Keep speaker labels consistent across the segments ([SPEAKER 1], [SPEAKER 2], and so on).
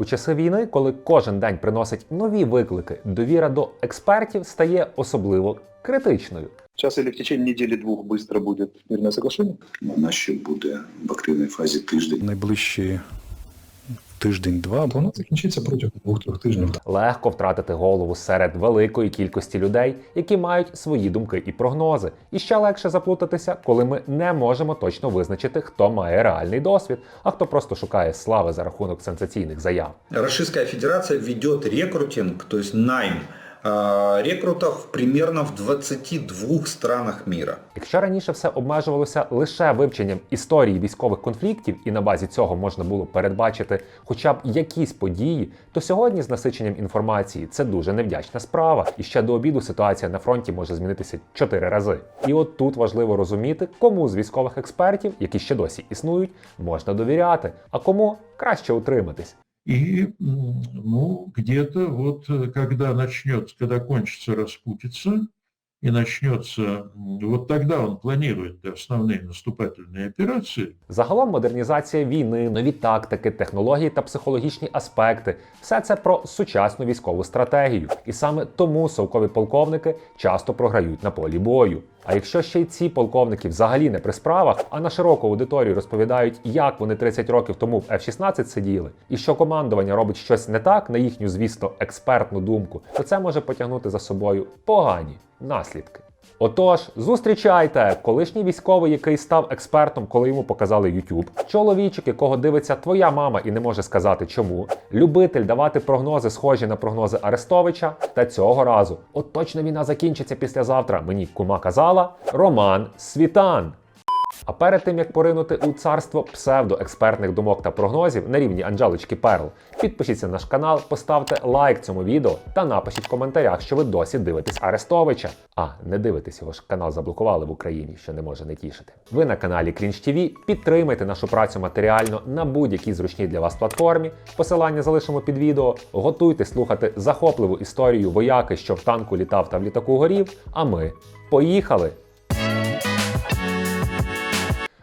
[SPEAKER 1] У часи війни, коли кожен день приносить нові виклики, довіра до експертів стає особливо критичною.
[SPEAKER 2] Час или в течение недели-двух быстро будет мирное соглашение?
[SPEAKER 3] Вона ще буде в активній фазі тиждень.
[SPEAKER 4] найближчі тиждень-два.
[SPEAKER 5] Воно закінчиться протягом двох-трьох тижнів.
[SPEAKER 1] Легко втратити голову серед великої кількості людей, які мають свої думки і прогнози. І ще легше заплутатися, коли ми не можемо точно визначити, хто має реальний досвід, а хто просто шукає слави за рахунок сенсаційних заяв.
[SPEAKER 6] Російська Федерація веде рекрутинг, то есть найм э, рекрутов примерно в 22 странах мира.
[SPEAKER 1] Якщо раніше все обмежувалося лише вивченням історії військових конфліктів, і на базі цього можна було передбачити хоча б якісь події, то сьогодні з насиченням інформації це дуже невдячна справа. І ще до обіду ситуація на фронті може змінитися чотири рази. І от тут важливо розуміти, кому з військових експертів, які ще досі існують, можна довіряти, а кому краще утриматись.
[SPEAKER 7] И, м, ну, где-то вот э, когда начнется, когда кончится распутиться, и начнется, м, вот тогда он планирует да, основные наступательные операции,
[SPEAKER 1] Загалом модернізація війни, нові тактики, технології та психологічні аспекти все це про сучасну військову стратегію. І саме тому совкові полковники часто програють на полі бою. А якщо ще й ці полковники взагалі не при справах, а на широку аудиторію розповідають, як вони 30 років тому в F-16 сиділи, і що командування робить щось не так, на їхню, звісно, експертну думку, то це може потягнути за собою погані наслідки. Отож, зустрічайте колишній військовий, який став експертом, коли йому показали YouTube, чоловічок, якого дивиться твоя мама і не може сказати чому, любитель давати прогнози, схожі на прогнози Арестовича. Та цього разу, от точно війна закінчиться післязавтра. Мені кума казала Роман Світан. А перед тим як поринути у царство псевдоекспертних думок та прогнозів на рівні Анджелочки Перл, підпишіться на наш канал, поставте лайк цьому відео та напишіть в коментарях, що ви досі дивитесь Арестовича. А не дивитесь, його ж канал заблокували в Україні, що не може не тішити. Ви на каналі Cringe TV, підтримайте нашу працю матеріально на будь-якій зручній для вас платформі. Посилання залишимо під відео. Готуйте слухати захопливу історію вояки, що в танку літав та в літаку горів. А ми поїхали!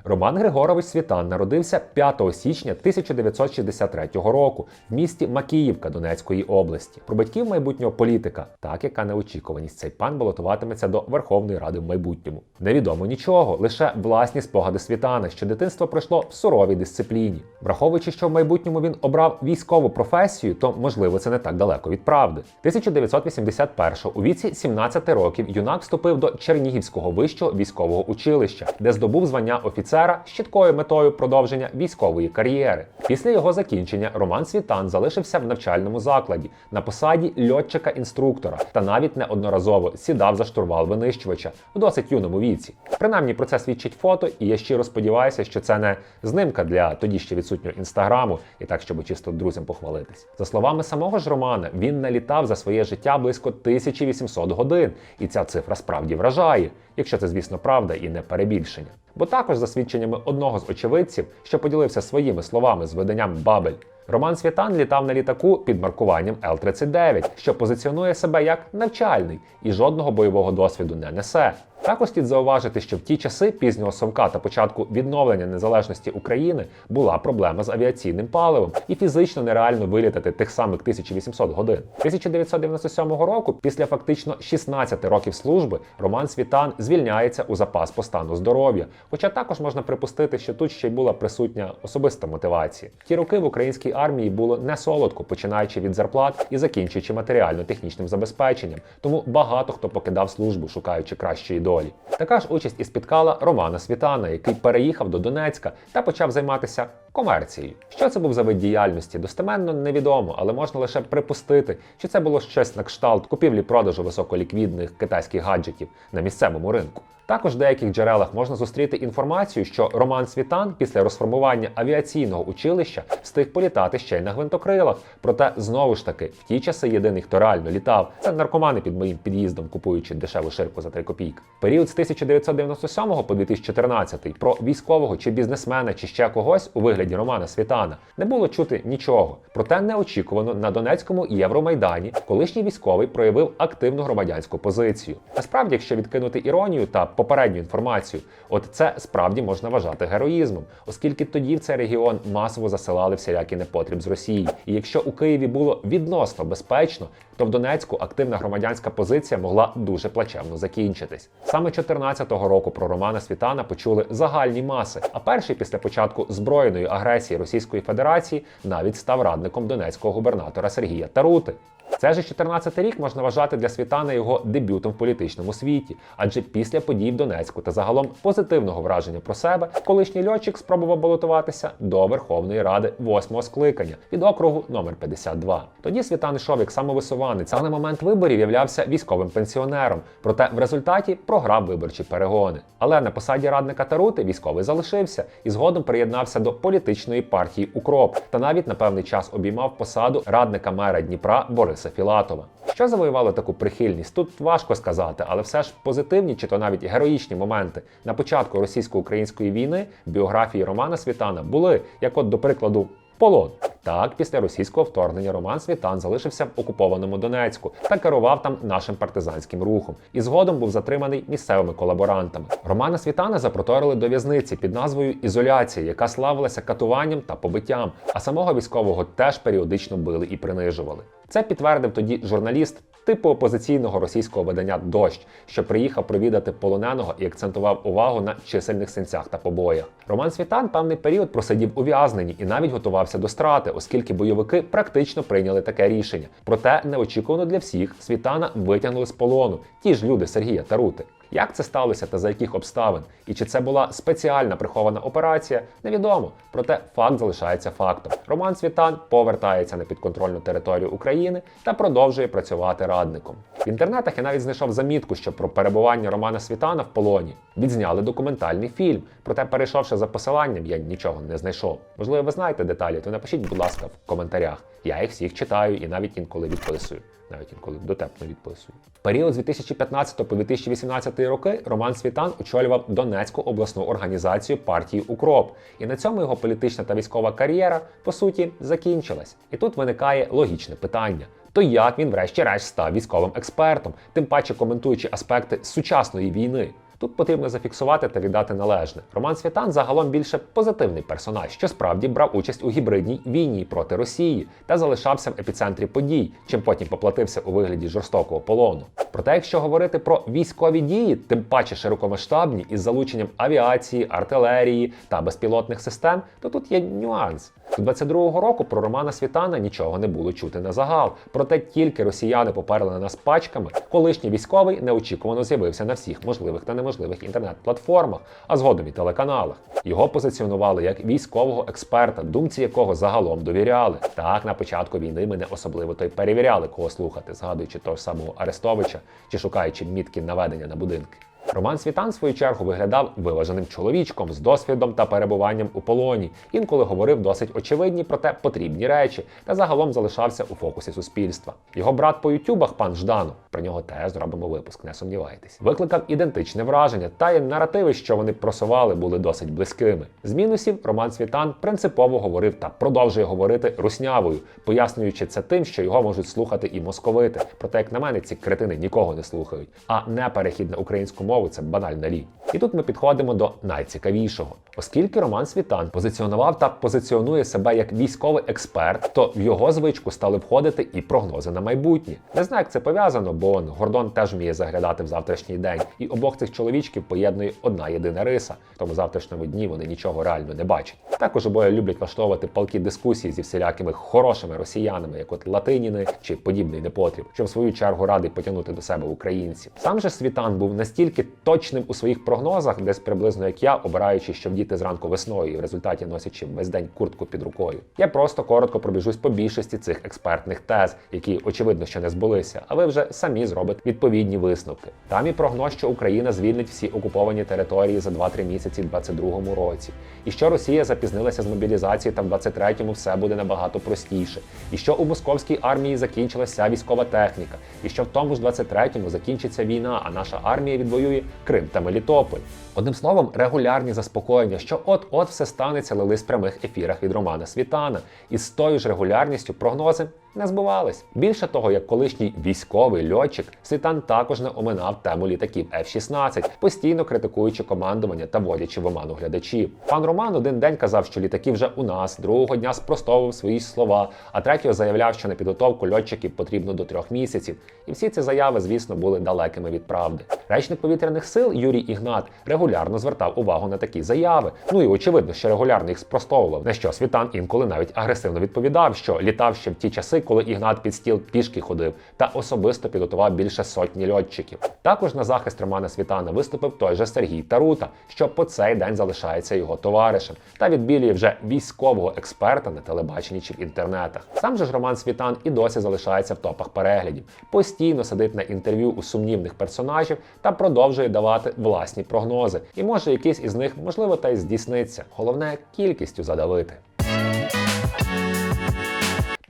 [SPEAKER 1] Роман Григорович Світан народився 5 січня 1963 року в місті Макіївка Донецької області. Про батьків майбутнього політика, так яка неочікуваність цей пан балотуватиметься до Верховної Ради в майбутньому. Невідомо нічого, лише власні спогади Світана, що дитинство пройшло в суровій дисципліні. Враховуючи, що в майбутньому він обрав військову професію, то можливо це не так далеко від правди. 1981 у віці 17 років юнак вступив до Чернігівського вищого військового училища, де здобув звання офіцера з чіткою метою продовження військової кар'єри. Після його закінчення Роман Світан залишився в навчальному закладі на посаді льотчика-інструктора та навіть неодноразово сідав за штурвал винищувача в досить юному віці. Принаймні про це свідчить фото, і я щиро сподіваюся, що це не знимка для тоді ще відсутнього інстаграму, і так, щоб чисто друзям похвалитись. За словами самого ж Романа, він налітав за своє життя близько 1800 годин, і ця цифра справді вражає, якщо це, звісно, правда і не перебільшення. Бо також, за свідченнями одного з очевидців, що поділився своїми словами з виданням Бабель, Роман Світан літав на літаку під маркуванням Л-39, що позиціонує себе як навчальний і жодного бойового досвіду не несе. Також слід зауважити, що в ті часи пізнього совка та початку відновлення незалежності України була проблема з авіаційним паливом і фізично нереально вилітати тих самих 1800 годин. 1997 року, після фактично 16 років служби, Роман Світан звільняється у запас по стану здоров'я. Хоча також можна припустити, що тут ще й була присутня особиста мотивація. Ті роки в українській армії було не солодко, починаючи від зарплат і закінчуючи матеріально-технічним забезпеченням. Тому багато хто покидав службу, шукаючи кращої долі. Така ж участь і спіткала Романа Світана, який переїхав до Донецька та почав займатися комерцією. Що це був за вид діяльності, достеменно невідомо, але можна лише припустити, що це було щось на кшталт купівлі-продажу високоліквідних китайських гаджетів на місцевому ринку. Також в деяких джерелах можна зустріти інформацію, що Роман Світан після розформування авіаційного училища встиг політати ще й на гвинтокрилах. Проте знову ж таки, в ті часи єдиний, хто реально літав, це наркомани під моїм під'їздом, купуючи дешеву ширку за 3 копійки. Період з 1997 по 2014 про військового чи бізнесмена, чи ще когось у вигляді Романа Світана не було чути нічого. Проте неочікувано на Донецькому Євромайдані колишній військовий проявив активну громадянську позицію. Насправді, якщо відкинути іронію та попередню інформацію. От це справді можна вважати героїзмом, оскільки тоді в цей регіон масово засилали всілякий непотріб з Росії. І якщо у Києві було відносно безпечно, то в Донецьку активна громадянська позиція могла дуже плачевно закінчитись. Саме 14-го року про Романа Світана почули загальні маси. А перший після початку збройної агресії Російської Федерації навіть став радником донецького губернатора Сергія Тарути. Це ж 14 рік можна вважати для Світана його дебютом в політичному світі, адже після подій в Донецьку та загалом позитивного враження про себе колишній льотчик спробував балотуватися до Верховної Ради восьмого скликання від округу номер 52. Тоді Світан йшов як самовисуванець, а на момент виборів являвся військовим пенсіонером. Проте в результаті програв виборчі перегони. Але на посаді радника Тарути військовий залишився і згодом приєднався до політичної партії Укроп та навіть на певний час обіймав посаду радника мера Дніпра Бориса Філатова. Що завоювало таку прихильність? Тут важко сказати, але все ж позитивні чи то навіть героїчні моменти на початку російсько-української війни в біографії Романа Світана були, як от до прикладу. Полон так, після російського вторгнення Роман Світан залишився в окупованому Донецьку та керував там нашим партизанським рухом. І згодом був затриманий місцевими колаборантами. Романа Світана запроторили до в'язниці під назвою Ізоляція, яка славилася катуванням та побиттям. А самого військового теж періодично били і принижували. Це підтвердив тоді журналіст типу опозиційного російського видання Дощ, що приїхав провідати полоненого і акцентував увагу на чисельних синцях та побоях. Роман Світан певний період просидів ув'язнені і навіть готувався до страти, оскільки бойовики практично прийняли таке рішення. Проте неочікувано для всіх Світана витягнули з полону ті ж люди Сергія Тарути. Як це сталося та за яких обставин? І чи це була спеціальна прихована операція? Невідомо. Проте факт залишається фактом. Роман Світан повертається на підконтрольну територію України та продовжує працювати радником. В інтернетах я навіть знайшов замітку, що про перебування Романа Світана в полоні відзняли документальний фільм. Проте, перейшовши за посиланням, я нічого не знайшов. Можливо, ви знаєте деталі, то напишіть, будь ласка, в коментарях. Я їх всіх читаю і навіть інколи відписую. Навіть інколи дотепно відписую. Період з 2015 по 2018 роки Роман Світан очолював Донецьку обласну організацію партії Укроп. І на цьому його політична та військова кар'єра по суті закінчилась. І тут виникає логічне питання. То як він, врешті-решт, став військовим експертом, тим паче коментуючи аспекти сучасної війни? Тут потрібно зафіксувати та віддати належне. Роман Світан загалом більше позитивний персонаж, що справді брав участь у гібридній війні проти Росії та залишався в епіцентрі подій, чим потім поплатився у вигляді жорстокого полону. Проте, якщо говорити про військові дії, тим паче широкомасштабні із залученням авіації, артилерії та безпілотних систем, то тут є нюанс. З 22-го року про Романа Світана нічого не було чути на загал. Проте тільки росіяни поперли на нас пачками, колишній військовий неочікувано з'явився на всіх можливих та неможливих інтернет-платформах, а згодом і телеканалах. Його позиціонували як військового експерта, думці якого загалом довіряли. Так, на початку війни ми не особливо то й перевіряли, кого слухати, згадуючи того ж самого Арестовича чи шукаючи мітки наведення на будинки. Роман Світан, в свою чергу, виглядав виваженим чоловічком з досвідом та перебуванням у полоні. Інколи говорив досить очевидні, проте потрібні речі, та загалом залишався у фокусі суспільства. Його брат по ютюбах, пан Жданов, про нього теж зробимо випуск, не сумнівайтесь. Викликав ідентичне враження, та й наративи, що вони просували, були досить близькими. З мінусів Роман Світан принципово говорив та продовжує говорити руснявою, пояснюючи це тим, що його можуть слухати і московити. Проте, як на мене, ці кретини нікого не слухають. А не перехід на українську мову це банальна лінь. І тут ми підходимо до найцікавішого, оскільки Роман Світан позиціонував та позиціонує себе як військовий експерт, то в його звичку стали входити і прогнози на майбутнє. Не знаю, як це пов'язано, бо Гордон теж вміє заглядати в завтрашній день, і обох цих чоловічків поєднує одна єдина риса. В тому завтрашньому дні вони нічого реально не бачать. Також обоє люблять влаштовувати палкі дискусії зі всілякими хорошими росіянами, як от Латиніни чи подібний непотріб, що в свою чергу радий потягнути до себе українців. Сам же Світан був настільки точним у своїх прогнозах, десь приблизно як я, обираючи, що вдіти зранку весною і в результаті носячи весь день куртку під рукою. Я просто коротко пробіжусь по більшості цих експертних тез, які очевидно ще не збулися, а ви вже самі зробите відповідні висновки. Там і прогноз, що Україна звільнить всі окуповані території за 2-3 місяці в 22-му році, і що Росія запізнилася з мобілізації та в 23-му все буде набагато простіше, і що у московській армії закінчилася військова техніка, і що в тому ж 23-му закінчиться війна, а наша армія відвоює Крим та Мелітополь. Одним словом, регулярні заспокоєння, що от-от все станеться, лили з прямих ефірах від Романа Світана. І з тою ж регулярністю прогнози не збувались. Більше того, як колишній військовий льотчик, Світан також не оминав тему літаків F-16, постійно критикуючи командування та вводячи в оману глядачів. Пан Роман один день казав, що літаки вже у нас, другого дня спростовував свої слова, а третього заявляв, що на підготовку льотчиків потрібно до трьох місяців. І всі ці заяви, звісно, були далекими від правди. Речник повітряних сил Юрій Ігнат регулярно звертав увагу на такі заяви. Ну і очевидно, що регулярно їх спростовував. На що Світан інколи навіть агресивно відповідав, що літав ще в ті часи, коли Ігнат під стіл пішки ходив та особисто підготував більше сотні льотчиків. Також на захист Романа Світана виступив той же Сергій Тарута, що по цей день залишається його товаришем, та відбілює вже військового експерта на телебаченні чи в інтернетах. Сам же ж Роман Світан і досі залишається в топах переглядів, постійно сидить на інтерв'ю у сумнівних персонажів та продовжує давати власні прогнози. І може якийсь із них можливо та й здійсниться. Головне кількістю задавити.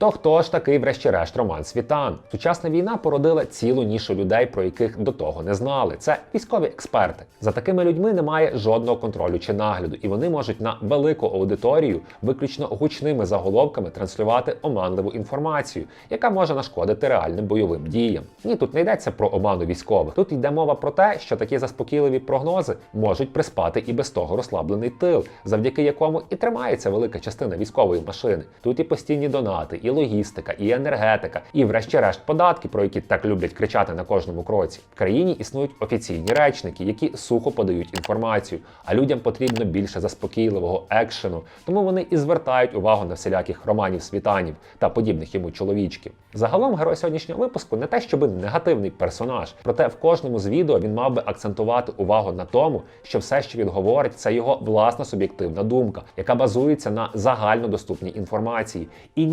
[SPEAKER 1] То хто ж такий, врешті-решт, Роман Світан? Сучасна війна породила цілу нішу людей, про яких до того не знали. Це військові експерти. За такими людьми немає жодного контролю чи нагляду, і вони можуть на велику аудиторію виключно гучними заголовками транслювати оманливу інформацію, яка може нашкодити реальним бойовим діям. Ні, тут не йдеться про оману військових. Тут йде мова про те, що такі заспокійливі прогнози можуть приспати і без того розслаблений тил, завдяки якому і тримається велика частина військової машини. Тут і постійні донати, і логістика, і енергетика, і, врешті-решт, податки, про які так люблять кричати на кожному кроці. В країні існують офіційні речники, які сухо подають інформацію, а людям потрібно більше заспокійливого екшену, тому вони і звертають увагу на всіляких романів світанів та подібних йому чоловічків. Загалом герой сьогоднішнього випуску не те, щоб негативний персонаж, проте в кожному з відео він мав би акцентувати увагу на тому, що все, що він говорить, це його власна суб'єктивна думка, яка базується на загальнодоступній інформації, і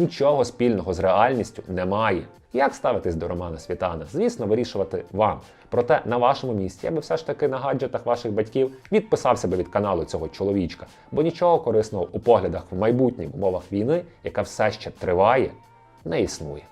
[SPEAKER 1] нічого спільного з реальністю немає. Як ставитись до Романа Світана? Звісно, вирішувати вам. Проте на вашому місці я би все ж таки на гаджетах ваших батьків відписався би від каналу цього чоловічка, бо нічого корисного у поглядах в майбутніх умовах війни, яка все ще триває, не існує.